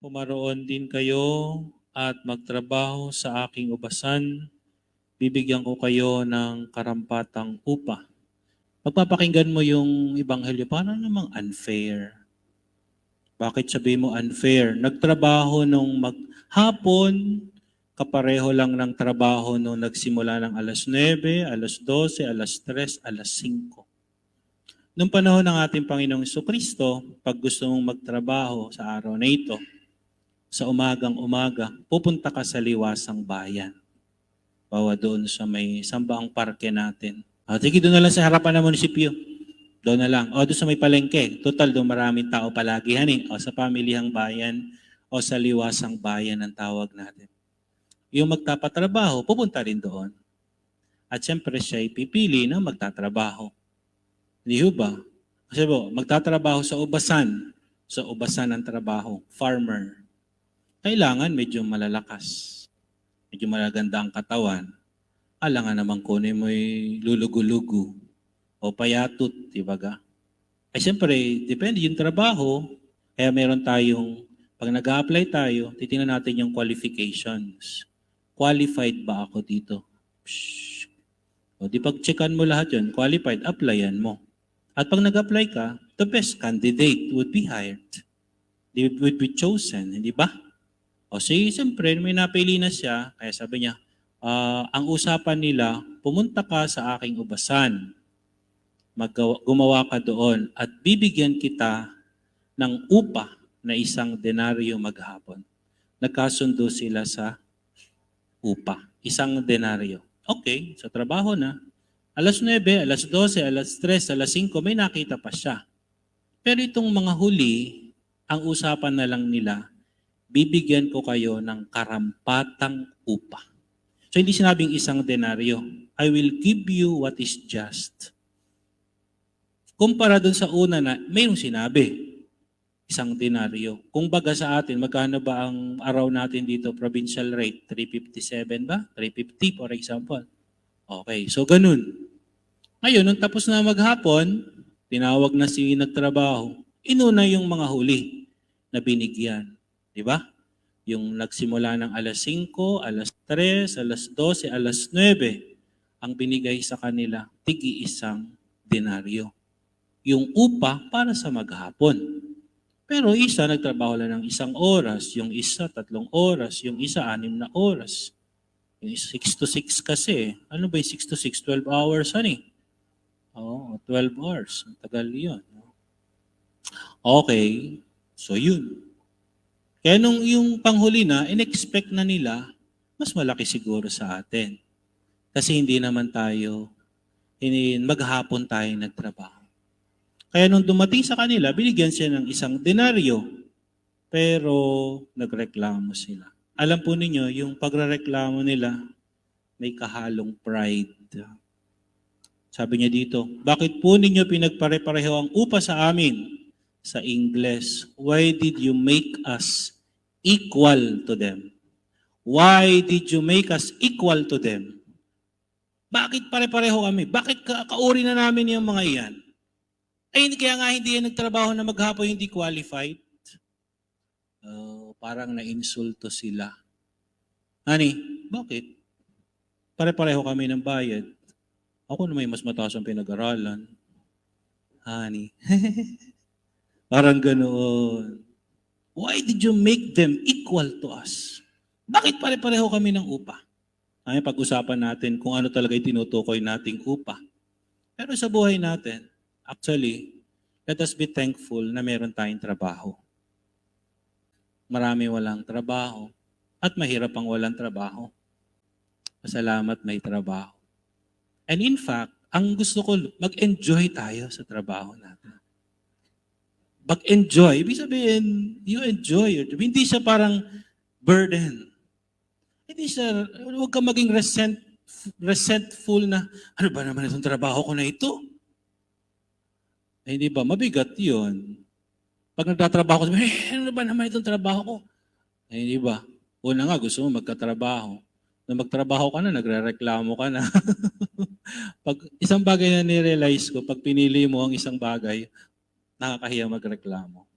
pumaroon din kayo at magtrabaho sa aking ubasan, bibigyan ko kayo ng karampatang upa. Pagpapakinggan mo yung ebanghelyo, parang namang unfair. Bakit sabi mo unfair? Nagtrabaho nung maghapon, kapareho lang ng trabaho nung nagsimula ng alas 9, alas 12, alas 3, alas 5. Nung panahon ng ating Panginoong Kristo, pag gusto mong magtrabaho sa araw na ito, sa umagang umaga, pupunta ka sa liwasang bayan. Bawa doon sa may sambaang parke natin. Ah, sige, doon na lang sa harapan ng munisipyo. Doon na lang. O doon sa may palengke. Total, doon maraming tao palagi. Hani? O sa pamilihang bayan o sa liwasang bayan ang tawag natin. Yung magtapatrabaho, pupunta rin doon. At siyempre siya ay pipili na magtatrabaho. Hindi ba? Kasi po, magtatrabaho sa ubasan. Sa ubasan ng trabaho. Farmer. Kailangan medyo malalakas. Medyo malaganda ang katawan. Alangan naman kunin mo lulugo-lugo o payatot, di ba ga? Eh siyempre, depende yung trabaho. Kaya meron tayong, pag nag apply tayo, titingnan natin yung qualifications. Qualified ba ako dito? Psh. O di pag-checkan mo lahat yun, qualified, applyan mo. At pag nag-apply ka, the best candidate would be hired. They would be chosen, hindi ba? O si siyempre, may napili na siya, kaya sabi niya, "Ah, ang usapan nila, pumunta ka sa aking ubasan, Maggawa, gumawa ka doon, at bibigyan kita ng upa na isang denaryo maghapon. Nagkasundo sila sa upa, isang denaryo. Okay, sa trabaho na. Alas 9, alas 12, alas 3, alas 5, may nakita pa siya. Pero itong mga huli, ang usapan na lang nila, bibigyan ko kayo ng karampatang upa. So hindi sinabing isang denaryo. I will give you what is just. Kumpara dun sa una na mayroong sinabi, isang denaryo. Kung baga sa atin, magkano ba ang araw natin dito, provincial rate? 357 ba? 350 for example. Okay, so ganun. Ngayon, nung tapos na maghapon, tinawag na si nagtrabaho, inuna yung mga huli na binigyan. Di ba? Yung nagsimula ng alas 5, alas 3, alas 12, alas 9, ang binigay sa kanila, tigi isang denaryo. Yung upa para sa maghapon. Pero isa nagtrabaho lang ng isang oras, yung isa tatlong oras, yung isa anim na oras. Yung 6 to 6 kasi. Ano ba yung 6 to 6? 12 hours, honey. Oo, 12 hours. Ang tagal yun. Okay, so yun. Kaya nung yung panghuli na, in-expect na nila, mas malaki siguro sa atin. Kasi hindi naman tayo, hindi, maghapon tayo nagtrabaho. Kaya nung dumating sa kanila, binigyan siya ng isang denaryo. Pero nagreklamo sila. Alam po ninyo, yung pagrereklamo nila, may kahalong pride. Sabi niya dito, bakit po ninyo pinagpare-pareho ang upa sa amin? Sa English, why did you make us equal to them? Why did you make us equal to them? Bakit pare-pareho kami? Bakit ka kauri na namin yung mga iyan? Ay, kaya nga hindi yan nagtrabaho na maghapon hindi qualified. Uh, parang na-insulto sila. Honey, bakit? Pare-pareho kami ng bayad. Ako na may mas mataas ang pinag-aralan. Honey. parang ganoon. Why did you make them equal to us? Bakit pare-pareho kami ng upa? Ay, pag-usapan natin kung ano talaga tinutukoy nating upa. Pero sa buhay natin, actually, let us be thankful na meron tayong trabaho. Marami walang trabaho at mahirap ang walang trabaho. Masalamat may trabaho. And in fact, ang gusto ko, mag-enjoy tayo sa trabaho natin. Mag-enjoy, ibig sabihin, you enjoy it. Hindi siya parang burden. Hindi siya, huwag ka maging resent, resentful na, ano ba naman itong trabaho ko na ito? Eh, hindi ba? Mabigat yun. Pag nagtatrabaho ko, eh, ano ba naman itong trabaho ko? Eh, hindi ba? Una nga, gusto mo magkatrabaho. Na magtrabaho ka na, nagre-reklamo ka na. pag isang bagay na nirealize ko, pag pinili mo ang isang bagay, nakakahiya magreklamo.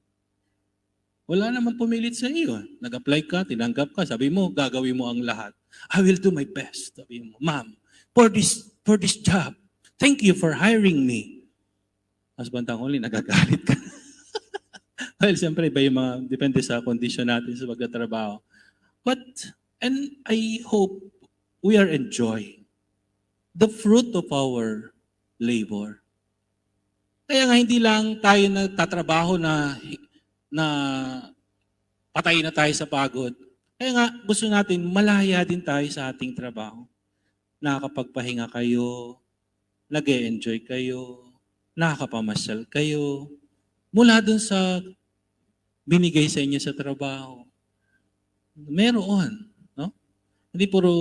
Wala naman pumilit sa iyo. Nag-apply ka, tinanggap ka, sabi mo, gagawin mo ang lahat. I will do my best. Sabi mo, ma'am, for this, for this job, thank you for hiring me. Mas bandang huli, nagagalit ka. well, siyempre, iba yung mga, depende sa kondisyon natin sa pagkatrabaho. But, and I hope we are enjoying the fruit of our labor. Kaya nga hindi lang tayo nagtatrabaho na na patay na tayo sa pagod. Kaya nga gusto natin malaya din tayo sa ating trabaho. Nakakapagpahinga kayo, nag enjoy kayo, nakakapamasyal kayo, mula dun sa binigay sa inyo sa trabaho. Meron, no? Hindi puro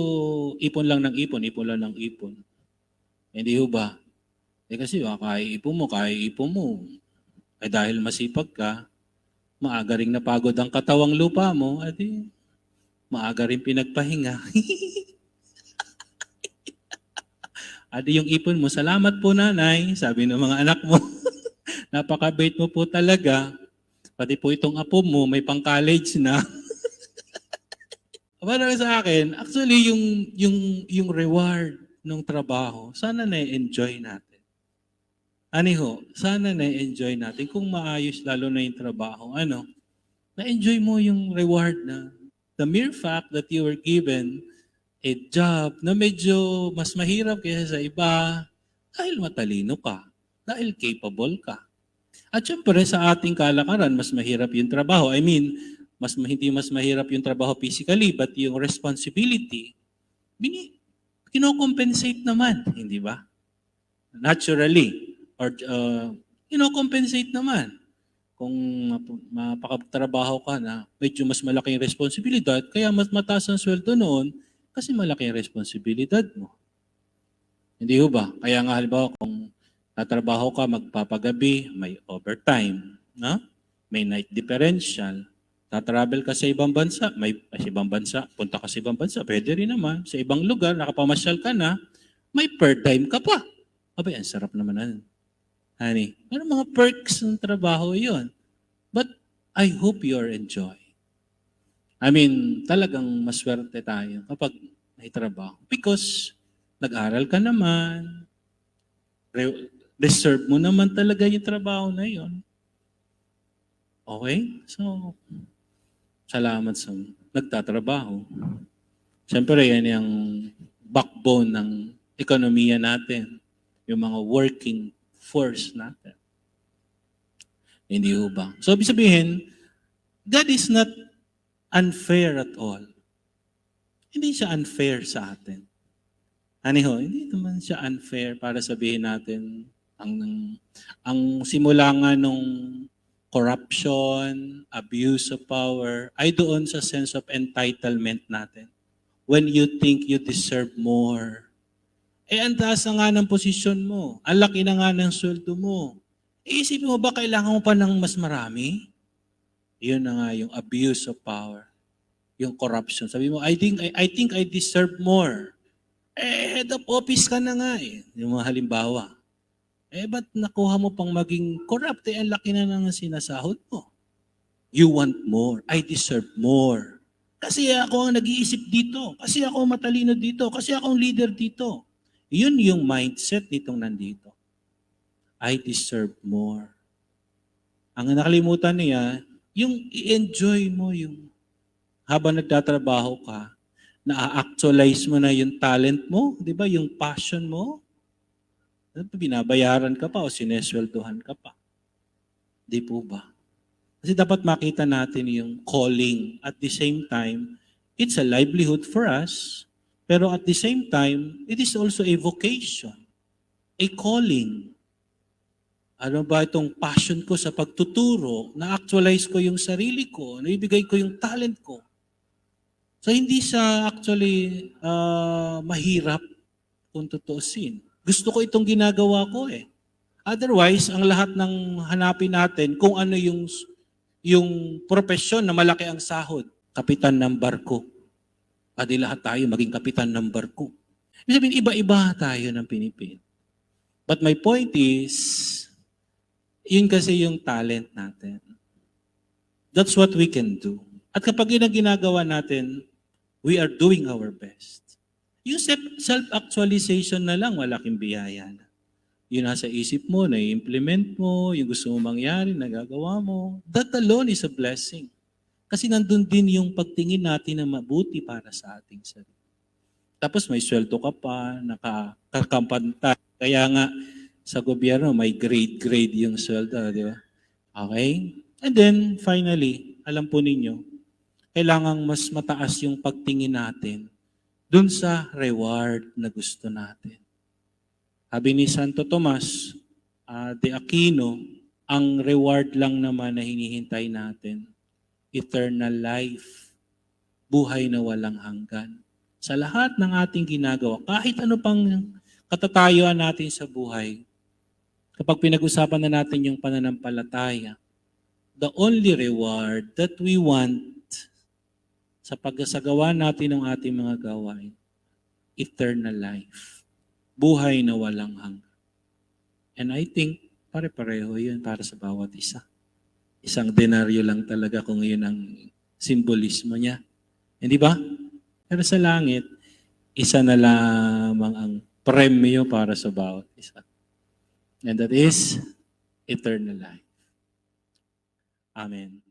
ipon lang ng ipon, ipon lang ng ipon. Hindi ho ba? Eh kasi ah, kaya ipon mo, kaya ipon mo. Eh dahil masipag ka, maaga rin napagod ang katawang lupa mo, edi maaga rin pinagpahinga. adi yung ipon mo, salamat po nanay, sabi ng mga anak mo. Napakabait mo po talaga. Pati po itong apo mo, may pang-college na. Para sa akin, actually yung yung yung reward ng trabaho, sana na-enjoy natin. Ano ho, sana na-enjoy natin kung maayos lalo na yung trabaho. Ano? Na-enjoy mo yung reward na the mere fact that you were given a job na medyo mas mahirap kaysa sa iba dahil matalino ka, dahil capable ka. At syempre sa ating kalakaran, mas mahirap yung trabaho. I mean, mas hindi mas mahirap yung trabaho physically, but yung responsibility, bini, kinocompensate naman, hindi ba? Naturally, or uh, kinocompensate naman. Kung map- mapakatrabaho ka na medyo mas malaking responsibilidad, kaya mas mataas ang sweldo noon kasi malaki responsibilidad mo. Hindi ho ba? Kaya nga halimbawa kung tatrabaho ka magpapagabi, may overtime, no? may night differential, tatravel ka sa ibang bansa, may sa ibang bansa, punta ka sa ibang bansa, pwede rin naman. Sa ibang lugar, nakapamasyal ka na, may per dime ka pa. Abay, ang sarap naman ano. Honey, ano mga perks ng trabaho yon? But I hope you're enjoy. I mean, talagang maswerte tayo kapag may trabaho. Because nag-aral ka naman, re- reserve mo naman talaga yung trabaho na yon. Okay? So, salamat sa nagtatrabaho. Siyempre, yan yung backbone ng ekonomiya natin. Yung mga working force natin. Hindi ho ba? So, ibig sabihin, God is not unfair at all. Hindi siya unfair sa atin. Ano ho? Hindi naman siya unfair para sabihin natin ang ang simula nga nung corruption, abuse of power, ay doon sa sense of entitlement natin. When you think you deserve more. Eh, ang taas na nga ng posisyon mo. Ang laki na nga ng sweldo mo. Eh, isipin mo ba kailangan mo pa ng mas marami? Yun na nga yung abuse of power. Yung corruption. Sabi mo, I think I, I think I deserve more. Eh, head of office ka na nga eh. Yung mga halimbawa. Eh, ba't nakuha mo pang maging corrupt? Eh, ang laki na ng sinasahod mo. You want more. I deserve more. Kasi ako ang nag-iisip dito. Kasi ako matalino dito. Kasi ako ang leader dito. Yun yung mindset nitong nandito. I deserve more. Ang nakalimutan niya, yung i-enjoy mo yung habang nagtatrabaho ka, na-actualize mo na yung talent mo, di ba? Yung passion mo. Binabayaran ka pa o sinesweldohan ka pa. Di po ba? Kasi dapat makita natin yung calling. At the same time, it's a livelihood for us. Pero at the same time, it is also a vocation. A calling. Ano ba itong passion ko sa pagtuturo, na-actualize ko yung sarili ko, naibigay ko yung talent ko. So hindi sa actually ah, mahirap kung tutuusin. Gusto ko itong ginagawa ko eh. Otherwise, ang lahat ng hanapin natin kung ano yung yung profesyon na malaki ang sahod, kapitan ng barko. Adi lahat tayo maging kapitan ng barko. Ibig sabihin, iba-iba tayo ng pinipin. But my point is, yun kasi yung talent natin. That's what we can do. At kapag yun ang ginagawa natin, we are doing our best. Yung self- self-actualization na lang, malaking biyaya na. Yun nasa isip mo, na-implement mo, yung gusto mo mangyari, nagagawa mo. That alone is a blessing. Kasi nandun din yung pagtingin natin na mabuti para sa ating sarili. Tapos may sweldo ka pa, nakakampanta. Kaya nga, sa gobyerno, may grade-grade yung sweldo, di ba? Okay? And then, finally, alam po ninyo, kailangang mas mataas yung pagtingin natin dun sa reward na gusto natin. Sabi ni Santo Tomas ah, de Aquino, ang reward lang naman na hinihintay natin, eternal life, buhay na walang hanggan. Sa lahat ng ating ginagawa, kahit ano pang katatayuan natin sa buhay, kapag pinag-usapan na natin yung pananampalataya, the only reward that we want sa pagsasagawa natin ng ating mga gawain, eternal life. Buhay na walang hanggan. And I think, pare-pareho yun para sa bawat isa. Isang denaryo lang talaga kung yun ang simbolismo niya. Hindi ba? Pero sa langit, isa na lamang ang premyo para sa bawat isa. And that is eternal life. Amen.